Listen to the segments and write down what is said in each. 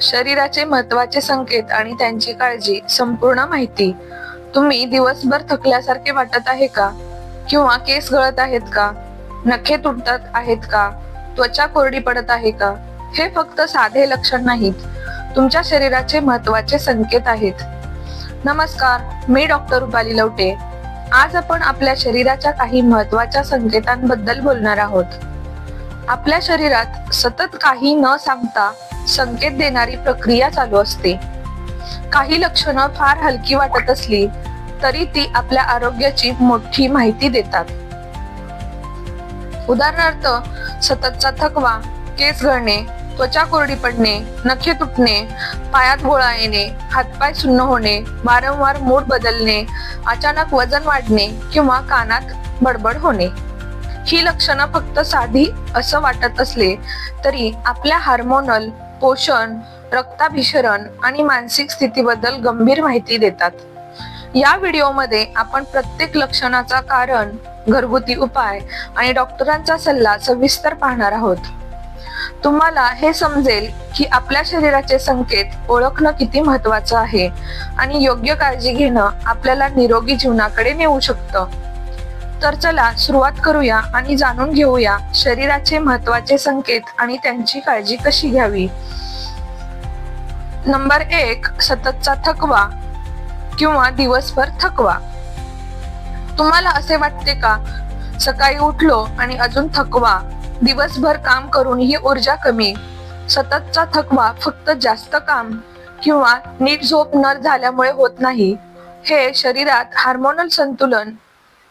शरीराचे महत्त्वाचे संकेत आणि त्यांची काळजी संपूर्ण माहिती. तुम्ही दिवसभर थकल्यासारखे वाटत आहे का? किंवा केस गळत आहेत का? नखे तुटत आहेत का? त्वचा कोरडी पडत आहे का? हे फक्त साधे लक्षण नाहीत. तुमच्या शरीराचे महत्त्वाचे संकेत आहेत. नमस्कार मी डॉक्टर रुपाली लवटे. आज आपण आपल्या शरीराच्या काही महत्त्वाच्या संकेतांबद्दल बोलणार आहोत. आपल्या शरीरात सतत काही न सांगता संकेत देणारी प्रक्रिया चालू असते. काही लक्षणं फार हलकी वाटत असली तरी ती आपल्या आरोग्याची मोठी माहिती देतात. उदाहरणार्थ सततचा थकवा केस गळणे त्वचा कोरडी पडणे नखे तुटणे पायात गोळा येणे हातपाय सुन्न होणे वारंवार मूड बदलणे अचानक वजन वाढणे किंवा कानात बडबड होणे. ही लक्षणं फक्त साधी असं वाटत असले तरी आपल्या हार्मोनल पोषण रक्ताभिसरण आणि मानसिक स्थितीबद्दल गंभीर माहिती देतात. या व्हिडिओमध्ये आपण प्रत्येक लक्षणाचा कारण घरगुती उपाय आणि डॉक्टरांचा सल्ला सविस्तर पाहणार आहोत. तुम्हाला हे समजेल की आपल्या शरीराचे संकेत ओळखणं किती महत्वाचं आहे आणि योग्य काळजी घेणं आपल्याला निरोगी जीवनाकडे नेऊ शकतं. तर चला सुरुवात करूया आणि जाणून घेऊया शरीराचे महत्त्वाचे संकेत आणि त्यांची काळजी कशी घ्यावी. नंबर एक सततचा थकवा किंवा दिवसभर थकवा. तुम्हाला असे वाटते का? सकाळी उठलो आणि अजून थकवा. दिवसभर काम करून ही ऊर्जा कमी. सततचा थकवा फक्त जास्त काम किंवा नीट झोप न झाल्यामुळे होत नाही. हे शरीरात हार्मोनल संतुलन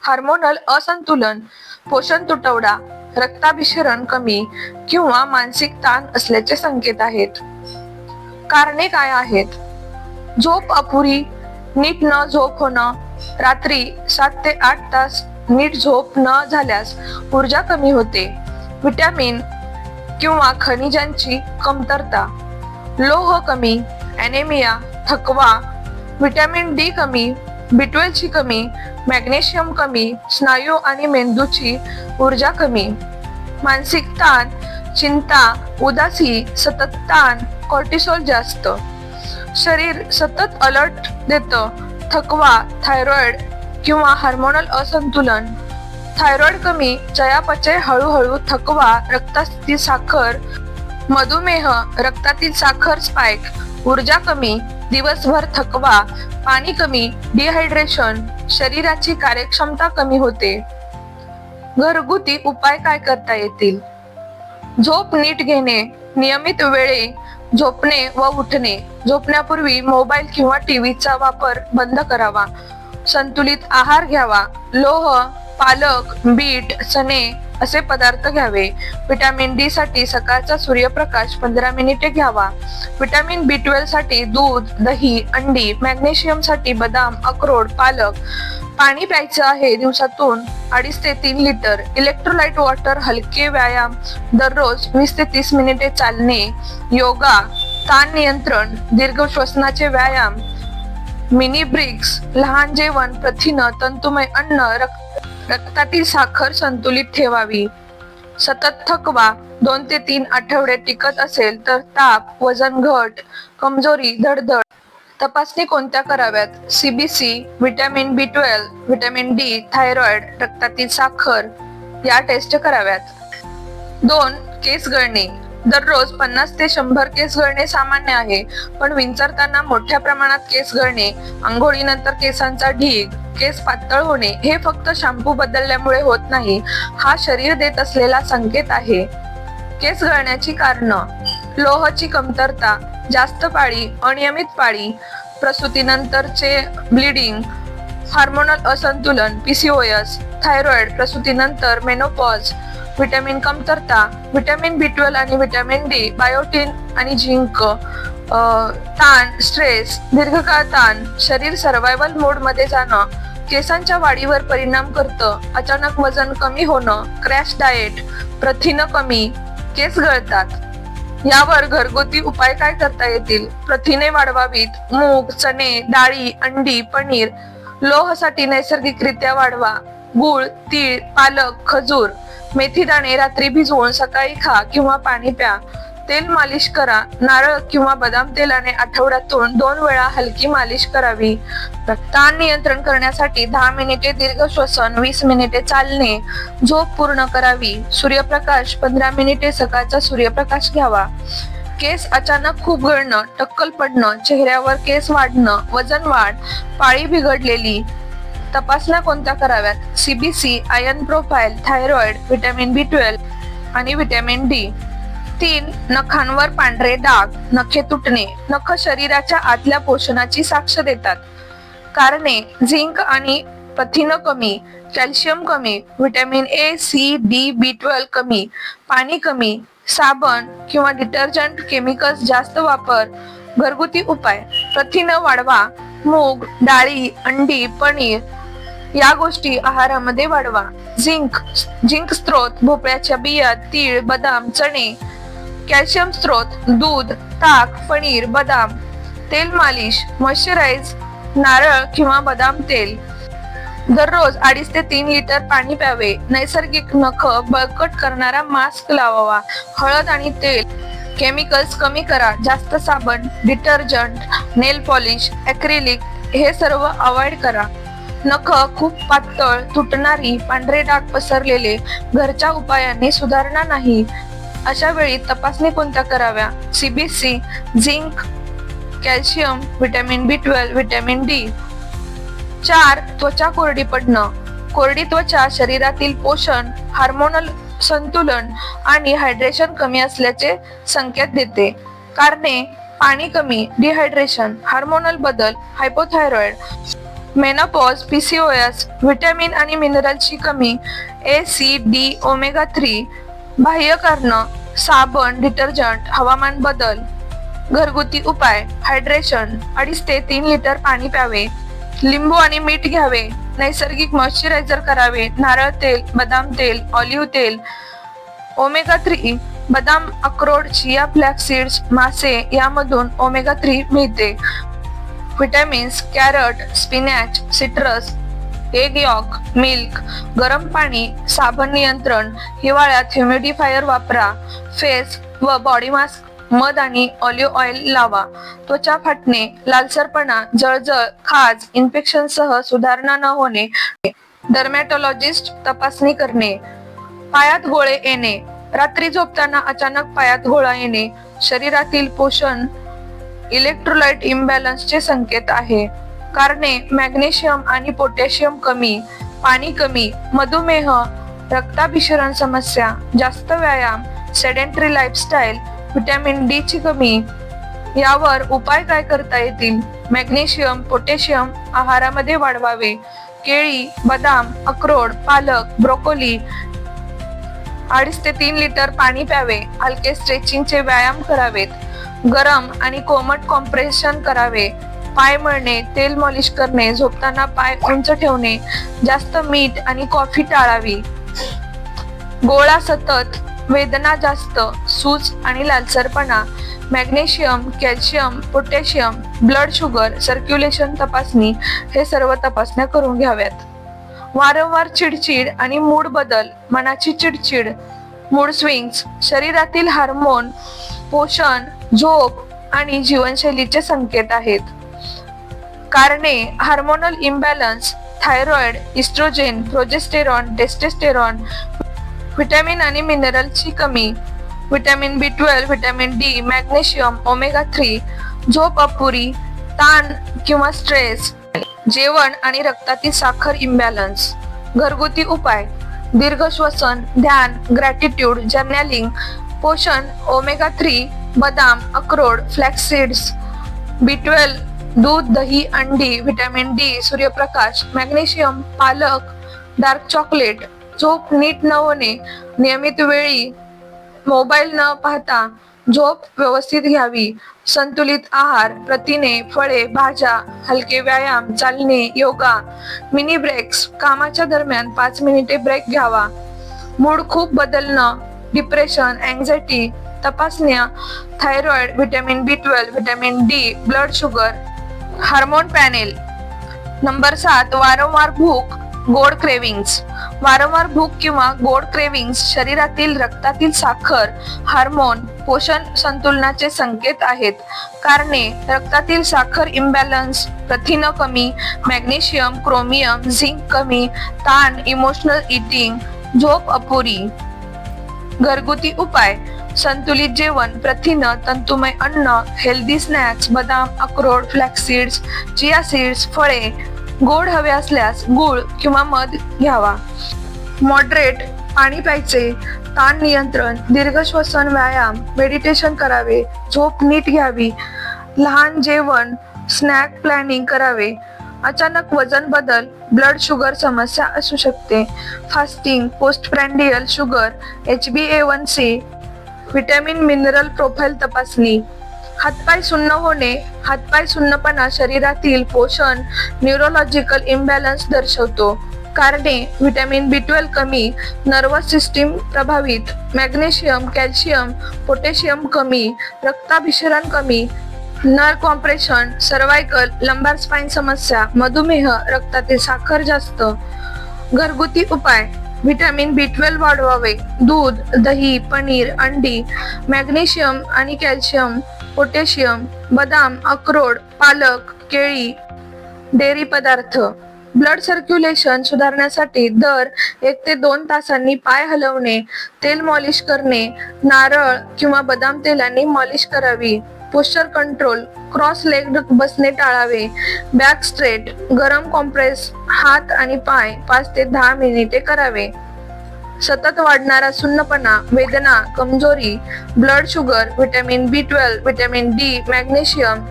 हार्मोनल असंतुलन पोषण तुटवडा रक्ताभिसरण कमी किंवा मानसिक ताण असल्याचे संकेत आहेत. कारणे काय आहेत? झोप अपुरी नीट न झोप होणं रात्री सात ते आठ तास नीट झोप न झाल्यास ऊर्जा कमी होते. व्हिटॅमिन किंवा खनिजांची कमतरता लोह कमी ॲनेमिया थकवा व्हिटॅमिन डी कमी बिटवेलची कमी मॅग्नेशियम कमी स्नायू आणि मेंदूची ऊर्जा कमी. मानसिक ताण चिंता उदासी सतत ताण कॉर्टिसोल जास्त. शरीर सतत अलर्ट देतं. थकवा थायरॉइड किंवा हार्मोनल असंतुलन. थायरॉइड कमी चयापचय हळूहळू थकवा रक्तास्थिती साखर मधुमेह रक्तातील साखर स्पाइक ऊर्जा कमी दिवसभर थकवा पाणी कमी डिहायड्रेशन शरीराची कार्यक्षमता कमी होते. घरगुती उपाय काय करता येतील? झोप नीट घेणे नियमित वेळे झोपणे व उठणे. झोपण्यापूर्वी मोबाईल किंवा टीव्हीचा वापर बंद करावा. संतुलित आहार घ्यावा. लोह पालक बीट चणे असे पदार्थ घ्यावे. विटॅमिन डी साठी सकाळचा सूर्यप्रकाश पंधरा मिनिटे घ्यावा. विटॅमिन बी ट्वेल्वसाठी दूध दही अंडी मॅग्नेशियमसाठी बदाम अक्रोड पालक. पाणी प्यायचं आहे दिवसातून अडीच ते तीन लिटर इलेक्ट्रोलाइट वॉटर हलके व्यायाम. दररोज वीस ते तीस मिनिटे चालणे. योगा ताण नियंत्रण दीर्घ श्वसनाचे व्यायाम. मिनी ब्रिक्स लहान जेवण प्रथिन तंतुमय अन्न रक्त रक्तातील साखर संतुलित ठेवावी. सतत थकवा दोन ते तीन आठवडे टिकत असेल तर ताप वजन घट कमजोरी धडधड. तपासणी कोणत्या कराव्यात? CBC vitamin B twelve vitamin D thyroid रक्तातील साखर. या टेस्ट कराव्यात. दोन केस गळणे. दररोज पन्नास ते शंभर केस गळणे सामान्य आहे. पण विंचरताना मोठ्या प्रमाणात केस गळणे आंघोळीनंतर केसांचा ढीग केस पातळ होणे हे फक्त शॅम्पू बदलल्यामुळे होत नाही. हा शरीर देत असलेला संकेत आहे. केस गळण्याची कारण लोहची कमतरता जास्त पाळी अनियमित पाळी प्रसूतीनंतरचे ब्लिडिंग हार्मोनल असंतुलन पीसीओएस थायरॉइड प्रसूतीनंतर मेनोपॉज व्हिटॅमिन कमतरता व्हिटॅमिन बी ट्वेल्व आणि व्हिटॅमिन डी बायोटिन आणि झिंक ताण स्ट्रेस दीर्घकाळ ताण शरीर सर्वायवल मोडमध्ये जाणं केसांच्या वाढीवर परिणाम करतं अचानक वजन कमी होणं क्रॅश डाएट प्रथिन कमी केस गळतात. यावर घरगुती उपाय काय करता येतील? प्रथिने वाढवावीत मूग चणे डाळी अंडी पनीर लोहसाठी नैसर्गिकरित्या वाढवा. गूळ तीळ पालक खजूर. मेथी दाणे रात्री भिजवून सकाळी खा किंवा पाणी प्या. तेल मालिश करा. नारळ किंवा बदाम तेलाने आठवड्यातून दोन वेळा हलकी मालिश करावी. ताण नियंत्रण करण्यासाठी दहा मिनिटे दीर्घ श्वसन वीस मिनिटे चालणे. झोप पूर्ण करावी. सूर्यप्रकाश पंधरा मिनिटे सकाळचा सूर्यप्रकाश घ्यावा. केस अचानक खूप गळणं टक्कल पडणं चेहऱ्यावर केस वाढणं वजन वाढ पाळी बिघडलेली तपासण्या कोणत्या कराव्यात? CBC iron profile thyroid vitamin B twelve आणि व्हिटॅमिन डी तीन नखांवर पांढरे डाग नखे तुटणे. नख शरीराच्या आतल्या पोषणाची साक्ष देतात. कारणे झिंक आणि प्रथिन कमी कॅल्शियम कमी vitamin A C D B twelve कमी पाणी कमी साबण किंवा डिटर्जंट केमिकल्स जास्त वापर घरगुती उपाय. प्रथिन वाढवा मूग डाळी अंडी पनीर या गोष्टी आहारामध्ये वाढवा. झिंक झिंक स्त्रोत भोपळ्याच्या बिया तीळ बदाम चणे कॅल्शियम स्त्रोत दूध ताक पनीर बदाम तेल मालिश मॉइश्चराइज नारळ किंवा बदाम तेल. दररोज अडीच ते तीन लिटर पाणी प्यावे. नैसर्गिक नख बळकट करणारा मास्क लावावा. हळद आणि तेल. केमिकल्स कमी करा. जास्त साबण डिटर्जंट नेल पॉलिश ॲक्रिलिक हे सर्व अवॉइड करा. नख खूप पातळ तुटणारी पांढरे डाग पसरलेले घरच्या उपायांनी सुधारणा नाही. अशा वेळी तपासणी कोणत्या कराव्या? CBC zinc calcium vitamin B twelve vitamin D. चार त्वचा कोरडी पडणं. कोरडी त्वचा शरीरातील पोषण हार्मोनल संतुलन आणि हायड्रेशन कमी असल्याचे संकेत देते. कारणे पाणी कमी डिहायड्रेशन हार्मोनल बदल हायपोथायरॉइड. मेनोपॉज पीसीओएस व्हिटॅमिन आणि मिनरलची कमी A C D omega three बाह्य कारणं साबण डिटर्जंट हवामान बदल घरगुती उपाय हायड्रेशन अडीच ते तीन लिटर पाणी प्यावे लिंबू आणि मीठ घ्यावे नैसर्गिक मॉइश्चरायझर करावे नारळ तेल बदाम तेल ऑलिव्ह तेल ओमेगा थ्री बदाम अक्रोड चिया फ्लॅक्स सीड्स मासे यामधून ओमेगा थ्री मिळते. Vitamins carrot spinach citrus egg yolk milk गरम पाणी साबण नियंत्रण हिवाळ्यात ह्युमिडिफायर वापरा. फेस व बॉडी मास्क मध आणि ऑलिव्ह ऑइल लावा. त्वचा फाटणे लालसरपणा जळजळ खाज इन्फेक्शन सह सुधारणा न होणे. डर्मॅटोलॉजिस्ट तपासणी करणे. पायात गोळे येणे. रात्री झोपताना अचानक पायात गोळा येणे. शरीरातील पोषण इलेक्ट्रोलाइट इम्बॅलन्सचे संकेत आहे. कारणे मॅग्नेशियम आणि पोटॅशियम कमी पाणी कमी मधुमेह रक्ताभिसरण समस्या जास्त व्यायाम सेडेंटरी लाईफस्टाईल व्हिटॅमिन डी ची कमी. यावर उपाय काय करता येतील? मॅग्नेशियम पोटॅशियम आहारामध्ये वाढवावे. केळी बदाम अक्रोड पालक ब्रोकोली अडीच ते तीन लिटर पाणी प्यावे. हलके स्ट्रेचिंगचे व्यायाम करावेत. गरम आणि कोमट कॉम्प्रेशन करावे. पाय मळणे तेल मॉलिश करणे झोपताना पाय उंच ठेवणे जास्त मीठ आणि कॉफी टाळावी. गोळा सतत वेदना जास्त सूज आणि लालसरपणा magnesium calcium potassium blood sugar circulation तपासणी हे सर्व तपासण्या करून घ्याव्यात. वारंवार चिडचिड आणि मूड बदल मनाची चिडचिड मूड स्विंग्स शरीरातील हार्मोन पोषण झोप आणि जीवनशैलीचे संकेत आहेत. कारणे hormonal imbalance thyroid oestrogen progesterone testosterone vitamin आणि मिनरलची कमी vitamin B twelve vitamin D magnesium omega three झोप अपुरी ताण किंवा स्ट्रेस जेवण आणि रक्तातील साखर इम्बॅलन्स घरगुती उपाय दीर्घ श्वसन ध्यान ग्रॅटिट्यूड जर्नलिंग पोषण ओमेगा थ्री बदाम अक्रोड फ्लॅक्सीड्स बी ट्वेल्व दूध दही अंडी व्हिटॅमिन डी सूर्यप्रकाश मॅग्नेशियम पालक डार्क चॉकलेट झोप नीट न होणे नियमित वेळी मोबाईल न पाहता झोप व्यवस्थित घ्यावी संतुलित आहार प्रथिने फळे भाज्या हलके व्यायाम चालणे योगा मिनी ब्रेक्स कामाच्या दरम्यान पाच मिनिटे ब्रेक घ्यावा. मूड खूप बदलणं डिप्रेशन अँझायटी तपासण्या thyroid vitamin B twelve vitamin D blood sugar hormone panel number सात वारंवार भूक गोड क्रेविंग्स वारंवार भूक किंवा गोड क्रेविंग्स शरीरातील रक्तातील साखर हार्मोन पोषण संतुलनाचे संकेत आहेत. कारणे रक्तातील साखर इम्बॅलन्स प्रथिन कमी मॅग्नेशियम क्रोमियम झिंक कमी ताण इमोशनल इटिंग झोप अपुरी. घरगुती उपाय संतुलित जेवण प्रथिनं तंतुमय अन्न हेल्दी स्नॅक्स बदाम अक्रोड फ्लॅक्सीड्स चिया सीड्स फळे गोड हवे असल्यास गूळ किंवा मध घ्यावा. मॉडरेट पाणी प्यायचे ताण नियंत्रण दीर्घ श्वसन व्यायाम मेडिटेशन करावे झोप नीट घ्यावी लहान जेवण स्नॅक प्लॅनिंग करावे. अचानक वजन बदल ब्लड शुगर समस्या असू शकते. Fasting postprandial sugar H B A one C vitamin mineral profile तपासणी. हातपाय सुन्न होणे हातपाय सुन्नपणा शरीरातील पोषण न्यूरोलॉजिकल इम्बॅलन्स दर्शवतो. कारणे व्हिटॅमिन बी ट्वेल्व कमी नर्वस सिस्टीम प्रभावित मॅग्नेशियम कॅल्शियम पोटॅशियम कमी रक्ताभिसरण कमी नर कॉम्प्रेशन सर्वायकल लंबार स्पाईन समस्या मधुमेह रक्तातील साखर जास्त. घरगुती उपाय व्हिटॅमिन बी ट्वेल्व वाढवावे. दूध दही पनीर अंडी मॅग्नेशियम आणि कॅल्शियम पोटॅशियम बदाम अक्रोड पालक केळी डेअरी पदार्थ. ब्लड सर्क्युलेशन सुधारण्यासाठी दर एक ते दोन तासांनी पाय हलवणे तेल मॉलिश करणे नारळ किंवा बदाम तेलाने मॉलिश करावी. पोस्चर कंट्रोल क्रॉस लेग बसणे टाळावे. बॅक स्ट्रेट गरम कॉम्प्रेस हात आणि पाय पाच ते दहा मिनिटे करावे. सतत वाढणारा सुन्नपणा वेदना कमजोरी blood sugar vitamin B twelve vitamin D magnesium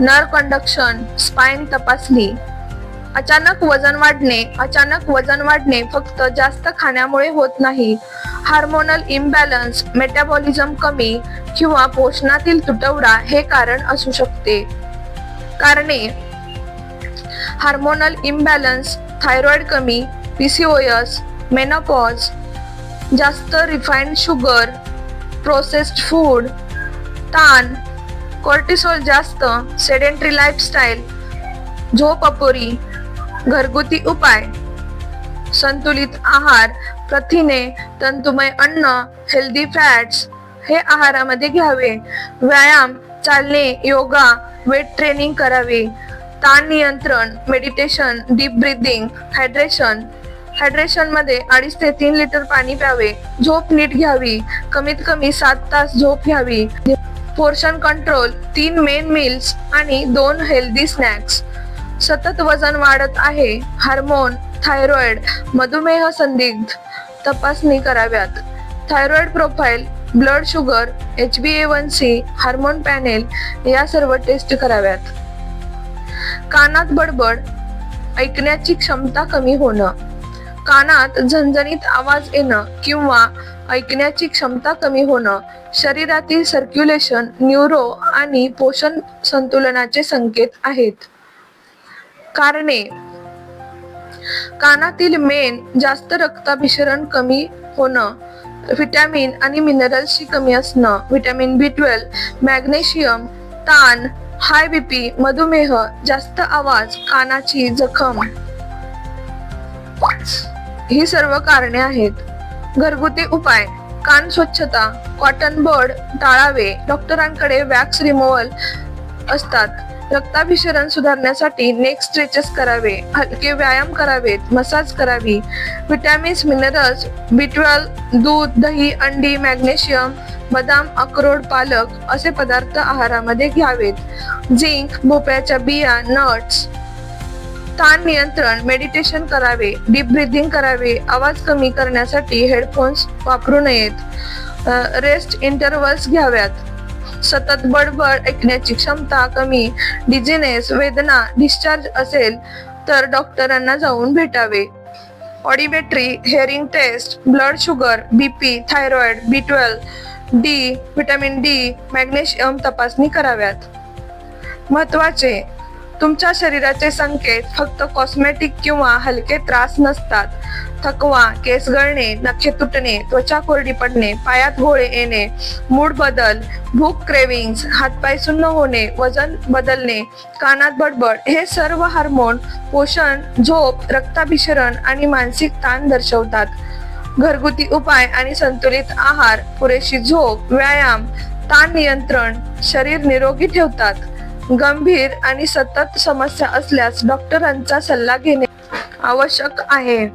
nerve conduction spine तपासणी. अचानक वजन वाढणे अचानक वजन वाढणे फक्त जास्त खाण्यामुळे होत नाही. हार्मोनल इम्बॅलन्स मेटाबॉलिझम कमी किंवा पोषणातील तुटवडा हे कारण असू शकते. कारणे हार्मोनल इम्बॅलन्स थायरॉइड कमी पीसीओएस मेनोपॉज जास्त रिफाईंड शुगर प्रोसेस्ड फूड ताण कोर्टिसोल जास्त सेडेंटरी लाईफस्टाईल झोप अपुरी घरगुती उपाय संतुलित आहार प्रथिने तंतुमय अन्न हेल्दी फॅट्स हे आहारामध्ये घ्यावे. व्यायाम चालणे योगा वेट ट्रेनिंग करावे. ताण नियंत्रण मेडिटेशन डीप ब्रिदिंग हायड्रेशन हायड्रेशनमध्ये अडीच ते तीन लिटर पाणी प्यावे. झोप नीट घ्यावी. कमीत कमी सात तास झोप घ्यावी. पोर्शन कंट्रोल तीन मेन मिल्स आणि दोन हेल्दी स्नॅक्स सतत वजन वाढत आहे. हार्मोन थायरॉइड मधुमेह संदिग्ध. तपासणी कराव्यात. Thyroid profile blood sugar H B A one C hormone panel या सर्व टेस्ट कराव्यात. कानात बडबड ऐकण्याची क्षमता कमी होणं. कानात झणझणीत आवाज येणं किंवा ऐकण्याची क्षमता कमी होणं. शरीरातील सर्क्युलेशन न्यूरो आणि पोषण संतुलनाचे संकेत आहेत. कारणे कानातील मेन जास्त रक्ताभिसरण कमी होणं व्हिटॅमिन आणि मिनरल्सची कमी असणं व्हिटॅमिन बी ट्वेल्व मॅग्नेशियम ताण हाय बीपी मधुमेह जास्त आवाज कानाची जखम. ही सर्व कारणे आहेत. घरगुती उपाय कान स्वच्छता कॉटन बर्ड टाळावे डॉक्टरांकडे वॅक्स रिमोव्हल असतात. रक्ताभिसरण सुधारण्यासाठी नेक स्ट्रेचेस करावे हलके व्यायाम करावेत मसाज करावी. विटॅमिन्स मिनरल्स बी दूध दही अंडी मॅग्नेशियम बदाम अक्रोड पालक असे पदार्थ आहारामध्ये घ्यावेत. झिंक भोपळ्याच्या बिया नट्स ताण नियंत्रण मेडिटेशन करावे डीप ब्रिदिंग करावे आवाज कमी करण्यासाठी हेडफोन्स वापरू नयेत. रेस्ट इंटरवल्स घ्याव्यात. सतत बडबड ऐकण्याची क्षमता कमी डिझिनेस वेदना डिस्चार्ज असेल तर डॉक्टरांना जाऊन भेटावे. Audiometry hearing test blood sugar BP thyroid B twelve D vitamin D magnesium तपासणी कराव्यात. महत्त्वाचे तुमच्या शरीराचे संकेत फक्त कॉस्मेटिक किंवा हलके त्रास नसतात. थकवा केस गळणे नखे तुटणे त्वचा कोरडी पडणे पायात गोळे येणे मूड बदल भूक क्रेविंग्स हातपाय सुन्न होणे वजन बदलणे कानात बडबड हे सर्व हार्मोन पोषण झोप रक्ताभिसरण आणि मानसिक ताण दर्शवतात. घरगुती उपाय आणि संतुलित आहार पुरेशी झोप व्यायाम ताण नियंत्रण शरीर निरोगी ठेवतात. गंभीर आणि सतत समस्या असल्यास डॉक्टरांचा सल्ला घेणे आवश्यक आहे.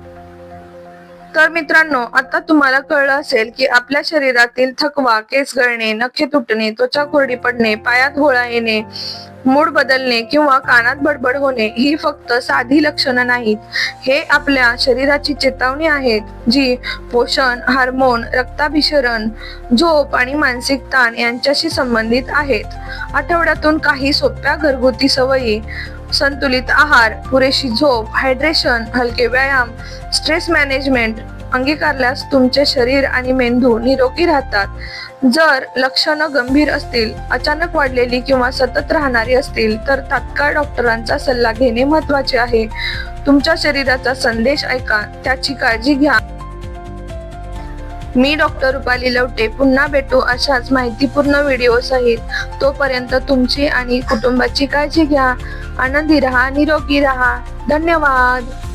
तर मित्रांनो आता तुम्हाला कळलं असेल की आपल्या शरीरातील थकवा केस गळणे नखे तुटणे त्वचा कोरडी पडणे पायात गोळा येणे मूड बदलणे किंवा कानात बडबड होणे ही फक्त साधी लक्षणं नाहीत. हे आपल्या शरीराची चेतावणी आहेत जी पोषण हार्मोन रक्ताभिसरण झोप आणि मानसिक ताण यांच्याशी संबंधित आहेत. आठवड्यातून काही सोप्या घरगुती सवयी संतुलित आहार पुरेशी झोप हायड्रेशन हलके व्यायाम स्ट्रेस मॅनेजमेंट अंगीकारल्यास तुमचे शरीर आणि मेंदू निरोगी राहतात. जर लक्षणं गंभीर असतील अचानक वाढलेली किंवा सतत राहणारी असतील तर तात्काळ डॉक्टरांचा सल्ला घेणे महत्त्वाचे आहे. तुमच्या शरीराचा संदेश ऐका त्याची काळजी घ्या. मी डॉक्टर रुपाली लवटे पुन्हा भेटू अशाच माहितीपूर्ण व्हिडिओ सहित. तोपर्यंत तुमची आणि कुटुंबाची काळजी घ्या. आनंदी राहा निरोगी राहा. धन्यवाद.